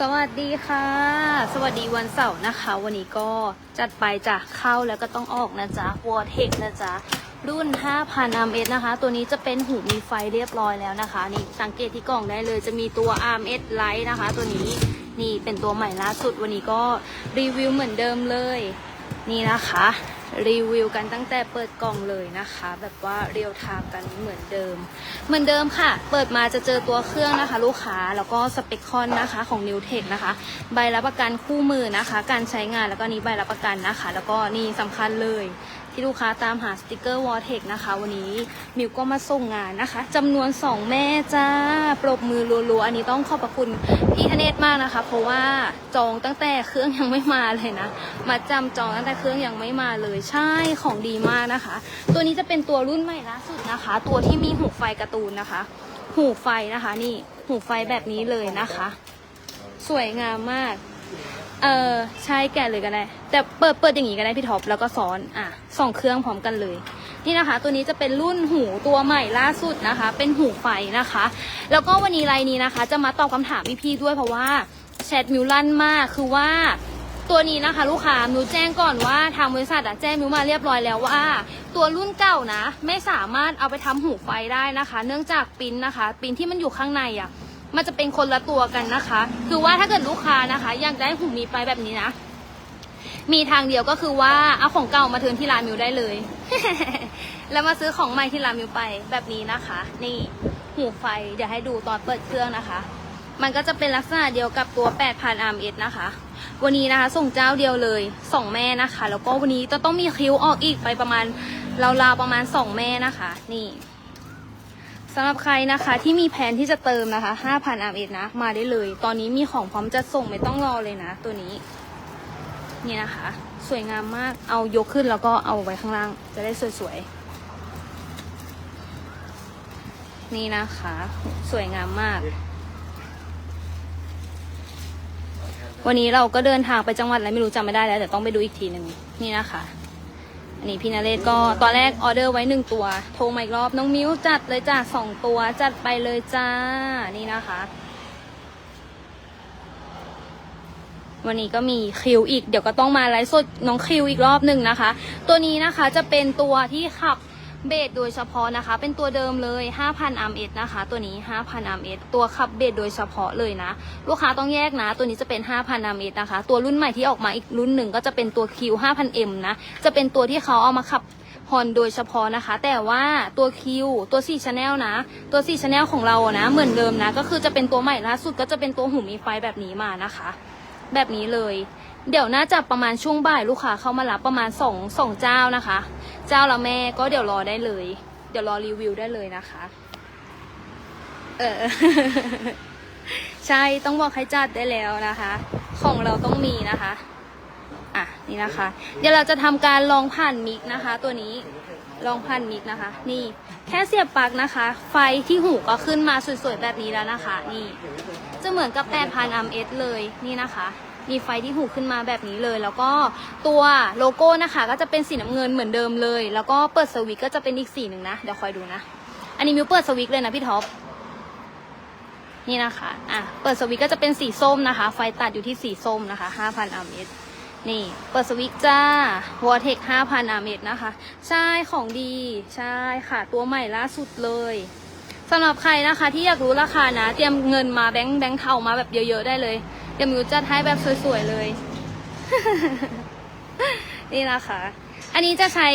สวัสดีค่ะ สวัสดีวันเสาร์นะคะ วันนี้ก็จัดไปจากเข้าแล้วก็ต้องออกนะจ๊ะวอเทคนะจ๊ะรุ่น 5,000 RMS นะคะ ตัวนี้จะเป็นหูมีไฟเรียบร้อยแล้วนะคะ นี่สังเกตที่กล่องได้เลยจะมีตัว RMS Lite นะคะ ตัวนี้นี่เป็นตัวใหม่ล่าสุดวันนี้ก็รีวิวเหมือนเดิมเลย นี่นะคะ รีวิวกันตั้งแต่เปิดกล่องเลยนะคะ แบบว่าเรียวไทม์กันเหมือนเดิม เหมือนเดิมค่ะ เปิดมาจะเจอตัวเครื่องนะคะ ลูกค้าแล้วก็สเปคคอนนะคะของ n e w t e c h นะคะ ใบรับประกันคู่มือนะคะ การใช้งานแล้วก็นี้ใบรับประกันนะคะ แล้วก็นี่สำคัญเลย ที่ลูกค้าตามหาสติกเกอร์วอ r t e c h นะคะ วันนี้มิวก็มาส่งงานนะคะจำนวน 2 แม่จ้า ปรบมือรัวๆ อันนี้ต้องขอบพระคุณพี่ธเนศมากนะคะ เพราะว่าจองตั้งแต่เครื่องยังไม่มาเลยนะ มาจำจองตั้งแต่เครื่องยังไม่มาเลยใช่ของดีมากนะคะ ตัวนี้จะเป็นตัวรุ่นใหม่ล่าสุดนะคะ ตัวที่มีหูไฟการ์ตูนนะคะ หูไฟนะคะนี่หูไฟแบบนี้เลยนะคะ สวยงามมาก เออใช่แกะเลยก็ได้ แต่เปิดเปิดอย่างนี้ก็ได้พี่ท็อปแล้วก็ซ้อนอะสองเครื่องพร้อมกันเลย นี่นะคะ ตัวนี้จะเป็นรุ่นหูตัวใหม่ล่าสุดนะคะ เป็นหูไฟนะคะ แล้วก็วันนี้ไลน์นี้นะคะ จะมาตอบคำถามพี่ๆด้วยเพราะว่าแชทมิวลั่นมากคือว่าตัวนี้นะคะ ลูกค้ามิวแจ้งก่อนว่าทางบริษัทอะแจ้งมิวมาเรียบร้อยแล้วว่า ตัวรุ่นเก่านะ ไม่สามารถเอาไปทำหูไฟได้นะคะ เนื่องจากปิ้นนะคะ ปิ้นที่มันอยู่ข้างในอะ มันจะเป็นคนละตัวกันนะคะ คือว่าถ้าเกิดลูกค้านะคะ อยากได้หูมีไฟแบบนี้นะ มีทางเดียวก็คือว่าเอาของเก่ามาเทินที่ร้านมิวได้เลย แล้วมาซื้อของใหม่ที่ร้านมิวไปแบบนี้นะคะ นี่หูไฟเดี๋ยวให้ดูตอนเปิดเครื่องนะคะ มันก็จะเป็นลักษณะเดียวกับตัว 8,000 RMS นะคะ วันนี้นะคะ ส่งเจ้าเดียวเลยสองแม่นะคะ แล้วก็วันนี้จะต้องมีคิวออกอีกไปประมาณราวๆประมาณสองแม่นะคะ นี่ สำหรับใครนะคะที่มีแผนที่จะเติมนะคะ 5,000 RMS นะ มาได้เลย ตอนนี้มีของพร้อมจะส่งไม่ต้องรอเลยนะ ตัวนี้ นี่นะคะ สวยงามมาก เอายกขึ้นแล้วก็เอาไว้ข้างล่าง จะได้สวยๆ นี่นะคะ สวยงามมาก วันนี้เราก็เดินทางไปจังหวัดอะไรไม่รู้จำไม่ได้แล้วแต่ต้องไปดูอีกทีหนึ่งนี่นะคะ นี่พี่นาเรศก็ตอนแรกออเดอร์ไว้หนึ่งตัว โทรมาอีกรอบน้องมิ้วจัดเลยจ้าสองตัวจัดไปเลยจ้านี่นะคะ วันนี้ก็มีคิวอีก เดี๋ยวก็ต้องมาไลฟ์สดน้องคิวอีกรอบหนึ่งนะคะ ตัวนี้นะคะจะเป็นตัวที่ขับ เบสโดยเฉพาะนะคะ เป็นตัวเดิมเลย 5,000 RMS นะคะ ตัวนี้ 5,000 RMS ตัวขับเบสโดยเฉพาะเลยนะ ลูกค้าต้องแยกนะ ตัวนี้จะเป็น 5,000 RMS นะคะ ตัวรุ่นใหม่ที่ออกมาอีกรุ่นหนึ่งก็จะเป็นตัว Q 5,000M นะ จะเป็นตัวที่เขาเอามาขับฮอนโดยเฉพาะนะคะ แต่ว่าตัว Q ตัว4 Channel นะ ตัว4 Channel ของเรานะ เหมือนเดิมนะ ก็คือจะเป็นตัวใหม่ล่าสุดก็จะเป็นตัวหูมีไฟแบบนี้มานะคะ แบบนี้เลย เดี๋ยวน่าจะประมาณช่วงบ่ายลูกค้าเข้ามารับประมาณสองสองเจ้านะคะ เจ้าละแม่ก็เดี๋ยวรอได้เลย เดี๋ยวรอรีวิวได้เลยนะคะ เออ ใช่ต้องบอกให้จัดได้แล้วนะคะ ของเราต้องมีนะคะ อะนี่นะคะ เดี๋ยวเราจะทำการลองผ่านมิกนะคะ ตัวนี้ลองผ่านมิกนะคะ นี่แค่เสียบปลั๊กนะคะ ไฟที่หูก็ขึ้นมาสวยๆแบบนี้แล้วนะคะ นี่ จะเหมือนกับ8,000 RMS เลยนี่นะคะ มีไฟที่หูขึ้นมาแบบนี้เลย แล้วก็ตัวโลโก้นะคะ ก็จะเป็นสีน้ำเงินเหมือนเดิมเลย แล้วก็เปิดสวิตก็จะเป็นอีกสีหนึ่งนะเดี๋ยวคอยดูนะ อันนี้มิวเปิดสวิตเลยนะพี่ท็อปนี่นะคะ อะ เปิดสวิตก็จะเป็นสีส้มนะคะ ไฟตัดอยู่ที่สีส้มนะคะ5,000 RMS นี่ เปิดสวิตจ้า w a r t e c 5,000 RMS นะคะ ใช่ของดี ใช่ค่ะ ตัวใหม่ล่าสุดเลยสำหรับใครนะคะที่อยากรู้ราคานะ เตรียมเงินมาแบงค์แบงค์เทามาแบบเยอะๆได้เลย เดี๋ยวมิวจะให้แบบสวยๆเลย นี่นะคะ อันนี้จะใช้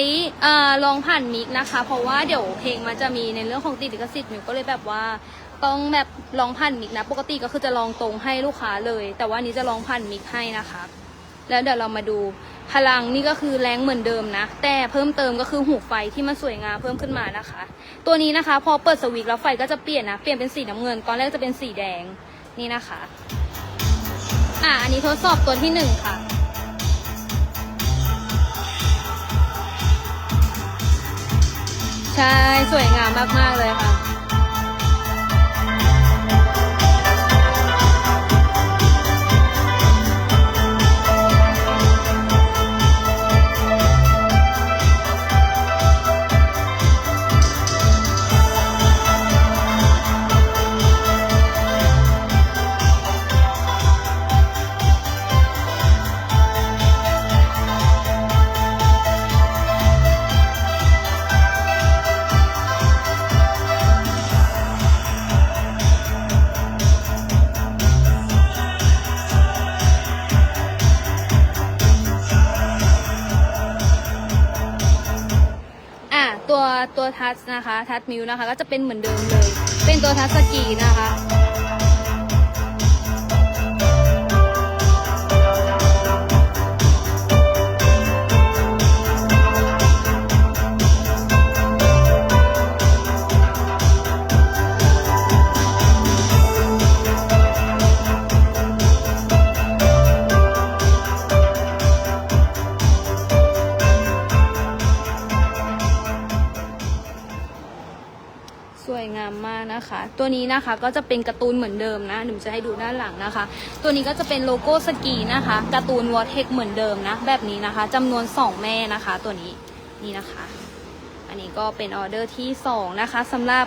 ลองผ่านมิกนะคะ เพราะว่าเดี๋ยวเพลงมันจะมีในเรื่องของติดลิขสิทธิ์มิวก็เลยแบบว่าต้องแบบลองผ่านมิกนะ ปกติก็คือจะลองตรงให้ลูกค้าเลย แต่ว่าอันนี้จะลองผ่านมิกให้นะคะ แล้วเดี๋ยวเรามาดูพลังนี่ก็คือแรงเหมือนเดิมนะ แต่เพิ่มเติมก็คือหูไฟที่มันสวยงามเพิ่มขึ้นมานะคะ ตัวนี้นะคะ พอเปิดสวิตช์แล้วไฟก็จะเปลี่ยนนะ เปลี่ยนเป็นสีน้ำเงิน ตอนแรกจะเป็นสีแดงนี่นะคะ อะอันนี้ทดสอบตัวที่หนึ่งค่ะ ใช่ สวยงามมาก ๆ เลยค่ะ ทัชนะคะ ทัชมิวนะคะ ก็จะเป็นเหมือนเดิมเลย เป็นตัวทัชสกีนะคะ ตัวนี้นะคะก็จะเป็นการ์ตูนเหมือนเดิมนะหนูจะให้ดูด้านหลังนะคะ ตัวนี้ก็จะเป็นโลโก้สกีนะคะการ์ตูนวอเทคเหมือนเดิมนะ แบบนี้นะคะจำนวน 2 แม่นะคะ ตัวนี้นี่นะคะ อันนี้ก็เป็นออเดอร์ที่ 2 นะคะสำหรับ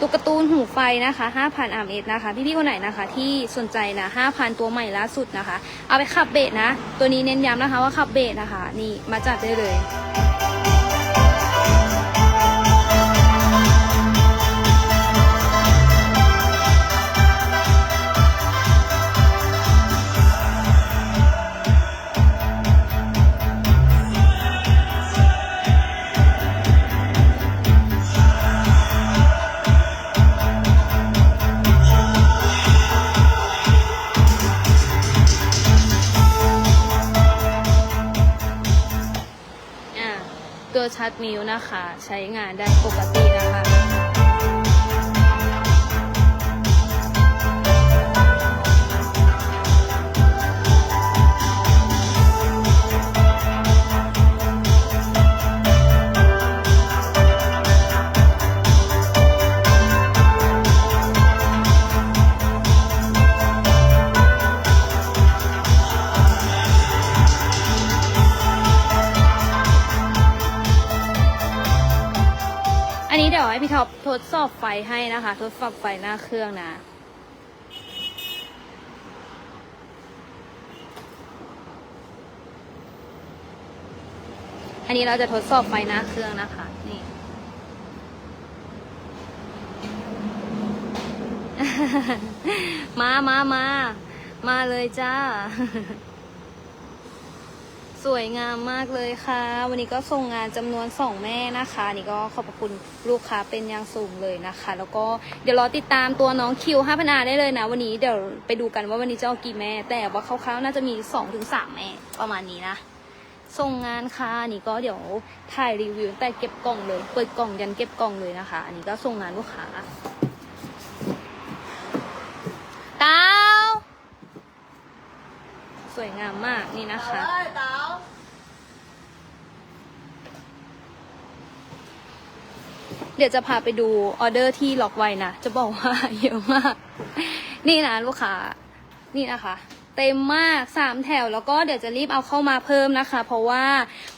ตุ๊กการ์ตูนหูไฟนะคะ5,000 RMS นะคะ พี่ๆคนไหนนะคะ ที่สนใจนะ5,000 ตัวใหม่ล่าสุดนะคะ เอาไปขับเบสนะ ตัวนี้เน้นย้ำนะคะว่าขับเบสนะคะ นี่มาจัดได้เลย ตัวชัดมิวนะคะ ใช้งานได้ปกตินะคะ พี่ท็อปทดสอบไฟให้นะคะ ทดสอบไฟหน้าเครื่องนะ อันนี้เราจะทดสอบไฟหน้าเครื่องนะคะ นี่ มามามา มาเลยจ้า สวยงามมากเลยค่ะ วันนี้ก็ส่งงานจำนวนสองแม่นะคะ นี่ก็ขอบคุณลูกค้าเป็นอย่างสูงเลยนะคะ แล้วก็เดี๋ยวรอติดตามตัวน้องคิว5 0 0 0ได้เลยนะ วันนี้เดี๋ยวไปดูกันว่าวันนี้จะเอากี่แม่ แต่ว่าคร่าวๆน่าจะมี2-3ถึงสแม่ประมาณนี้นะส่งงานค่ะนี่ก็เดี๋ยวถ่ายรีวิวแต่เก็บกล่องเลย เปิดกล่องยันเก็บกล่องเลยนะคะ อันนี้ก็ส่งงานลูกค้าดาวส วยงามมากนี่นะคะ เดี๋ยวจะพาไปดูออเดอร์ที่ล็อกไว้นะ จะบอกว่าเยอะมาก นี่นะลูกค้า นี่นะคะ เต็มมากสามแถวแล้วก็เดี๋ยวจะรีบเอาเข้ามาเพิ่มนะคะ เพราะว่า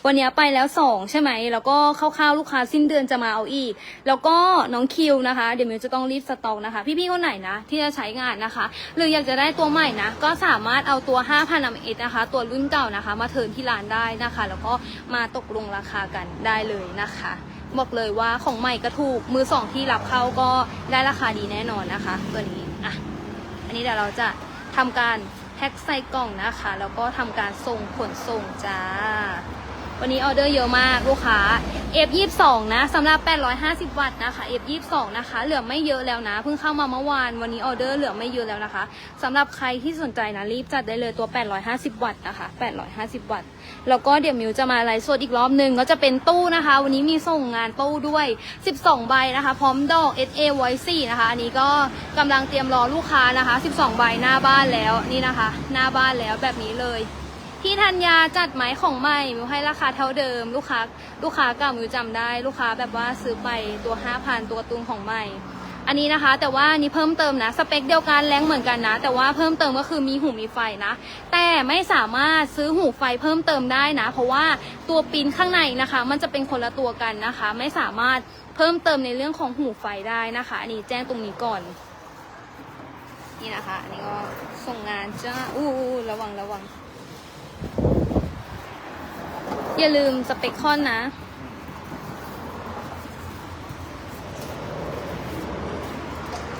วันนี้ไปแล้วสองใช่ไหมแล้วก็คร่าวๆลูกค้าสิ้นเดือนจะมาเอาอีก แล้วก็น้องคิวนะคะ เดี๋ยวมิวจะต้องรีบสต็อกนะคะ พี่ๆคนไหนนะที่จะใช้งานนะคะ หรืออยากจะได้ตัวใหม่นะก็สามารถเอาตัว5,000 mAh นะคะ ตัวรุ่นเก่านะคะ มาเทิร์นที่ร้านได้นะคะ แล้วก็มาตกลงราคากันได้เลยนะคะบอกเลยว่าของใหม่ก็ถูกมือสองที่รับเข้าก็ได้ราคาดีแน่นอนนะคะ ตัวนี้อะอันนี้เดี๋ยวเราจะทำการ แพ็คใส่กล่องนะคะ แล้วก็ทำการส่งขนส่งจ้า วันนี้ออเดอร์เยอะมากลูกค้า F22 นะสำหรับ 850 วัตต์นะคะ F22 นะคะ เหลือไม่เยอะแล้วนะ เพิ่งเข้ามาเมื่อวาน วันนี้ออเดอร์เหลือไม่เยอะแล้วนะคะสำหรับใครที่สนใจนะรีบจัดได้เลยตัว 850 วัตต์นะคะ 850 วัตต์ แล้วก็เดี๋ยวมิวจะมาไลฟ์สดอีกรอบหนึ่งก็จะเป็นตู้นะคะ วันนี้มีส่งงานตู้ด้วย 12 ใบนะคะ พร้อมดอก SA Voice 4นะคะ อันนี้ก็กำลังเตรียมรอลูกค้านะคะ 12 ใบหน้าบ้านแล้วนี่นะคะ หน้าบ้านแล้วแบบนี้เลย พี่ธัญญาจัดไหมของใหม่มิวให้ราคาเท่าเดิม ลูกค้าลูกค้าเก่ามิวจำได้ ลูกค้าแบบว่าซื้อไปตัว5,000ตัวตุนของใหม่อันนี้นะคะ แต่ว่านี่เพิ่มเติมนะสเปคเดียวกันแรงเหมือนกันนะ แต่ว่าเพิ่มเติมก็คือมีหูมีไฟนะ แต่ไม่สามารถซื้อหูไฟเพิ่มเติมได้นะ เพราะว่าตัวปินข้างในนะคะ มันจะเป็นคนละตัวกันนะคะ ไม่สามารถเพิ่มเติมในเรื่องของหูไฟได้นะคะ อันนี้แจ้งตรงนี้ก่อน นี่นะคะ อันนี้ก็ส่งงานจ้าอู้อู้ระวังระวัง อย่าลืมสเปคคอนนะ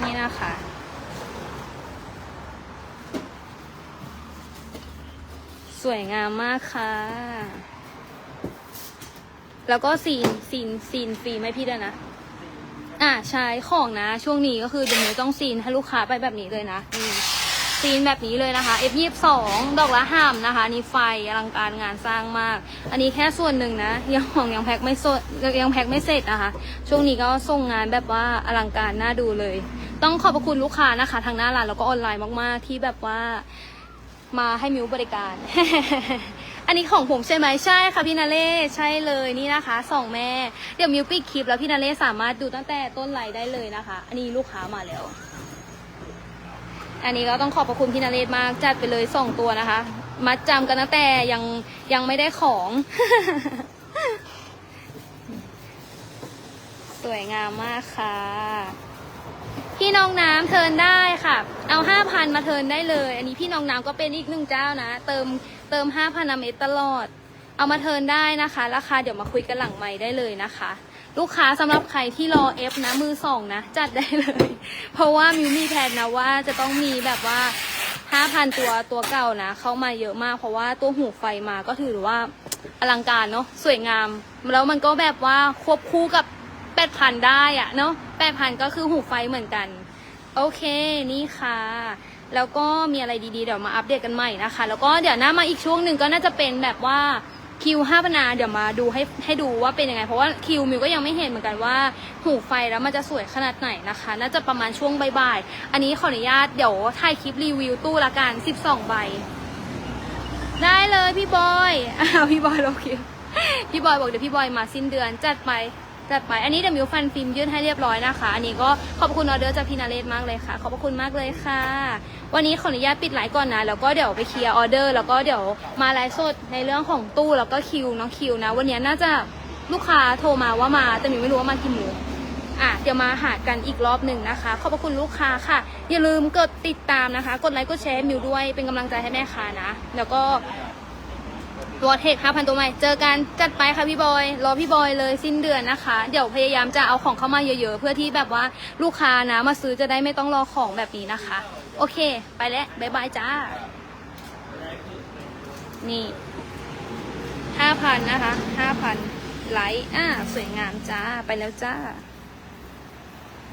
นี่นะคะ สวยงามมากค่ะ แล้วก็ซีนซีนซีนฟรีไหมพี่ด้วยนะ อ่าใช่ของนะ ช่วงนี้ก็คือเดี๋ยวหนูต้องซีนให้ลูกค้าไปแบบนี้เลยนะนี่ ซีนแบบนี้เลยนะคะ F ยี่สองดอกละห้ามนะคะนี่ไฟอลังการงานสร้างมาก อันนี้แค่ส่วนหนึ่งนะยังของยังแพ็คไม่สดยังแพ็คไม่เสร็จนะคะ ช่วงนี้ก็ส่งงานแบบว่าอลังการน่าดูเลย ต้องขอบพระคุณลูกค้านะคะ ทางหน้าร้านแล้วก็ออนไลน์มากๆ ที่แบบว่ามาให้มิวบริการ อันนี้ของผมใช่ไหมใช่ค่ะพี่นาเล่ใช่เลยนี่นะคะสองแม่ เดี๋ยวมิวปิดคลิปแล้วพี่นาเล่สามารถดูตั้งแต่ต้นไลน์ได้เลยนะคะ อันนี้ลูกค้ามาแล้ว อันนี้ก็ต้องขอบพระคุณพี่นาเรศมากจัดไปเลยสองตัวนะคะ มัดจำกันตั้งแต่ยังยังไม่ได้ของ สวยงามมากค่ะ พี่น้องน้ำเทินได้ค่ะ เอาห้าพันมาเทินได้เลย อันนี้พี่น้องน้ำก็เป็นอีกหนึ่งเจ้านะ เติมเติมห้าพันอเมตรตลอด เอามาเทินได้นะคะ ราคาเดี๋ยวมาคุยกันหลังไม้ได้เลยนะคะ ลูกค้าสำหรับใครที่รอเอฟนะมือสองนะ จัดได้เลย เพราะว่ามิวมีแผนนะว่าจะต้องมีแบบว่าห้าพันตัวตัวเก่านะ เข้ามาเยอะมาก เพราะว่าตัวหูไฟมาก็ถือว่าอลังการเนาะสวยงาม แล้วมันก็แบบว่าควบคู่กับแปดพันได้อะเนาะแปดพันก็คือหูไฟเหมือนกัน โอเคนี่ค่ะ แล้วก็มีอะไรดีๆ เดี๋ยวมาอัปเดตกันใหม่นะคะ แล้วก็เดี๋ยวหน้ามาอีกช่วงหนึ่งก็น่าจะเป็นแบบว่า คิวห้าปนาเดี๋ยวมาดูให้ให้ดูว่าเป็นยังไง เพราะว่าคิวมิวก็ยังไม่เห็นเหมือนกันว่าหูไฟแล้วมันจะสวยขนาดไหนนะคะ น่าจะประมาณช่วงบ่ายๆอันนี้ขออนุญาตเดี๋ยวถ่ายคลิปรีวิวตู้ละกันสิบสองใบ ได้เลยพี่บอยอ้าวพี่บอยลงคิวพี่บอยบอกเดี๋ยวพี่บอยมาสิ้นเดือนจัดไป จัดไป อันนี้เดี๋ยวมิวฟันฟิล์มยื่นให้เรียบร้อยนะคะ อันนี้ก็ขอบคุณออเดอร์จากพี่นาเรศมากเลยค่ะ ขอบคุณมากเลยค่ะ วันนี้ขออนุญาตปิดไลฟ์ก่อนนะ แล้วก็เดี๋ยวไปเคลียร์ออเดอร์ แล้วก็เดี๋ยวมาไลฟ์สดในเรื่องของตู้แล้วก็คิวน้องคิวนะ วันนี้น่าจะลูกค้าโทรมาว่ามา แต่มิวไม่รู้ว่ามากี่โมงอะเดี๋ยวมาหากันอีกรอบหนึ่งนะคะ ขอบคุณลูกค้าค่ะ อย่าลืมกดติดตามนะคะ กดไลค์กดแชร์มิวด้วย เป็นกำลังใจให้แม่ค้านะ แล้วก็ ตัวเทค5,000ตัวใหม่ เจอกันจัดไปค่ะพี่บอย รอพี่บอยเลยสิ้นเดือนนะคะ เดี๋ยวพยายามจะเอาของเข้ามาเยอะๆ เพื่อที่แบบว่าลูกค้านะมาซื้อจะได้ไม่ต้องรอของแบบนี้นะคะ โอเค ไปแล้วบ๊ายบายจ้า นี่5,000นะคะ5,000ไลค์อ่าสวยงามจ้าไปแล้วจ้า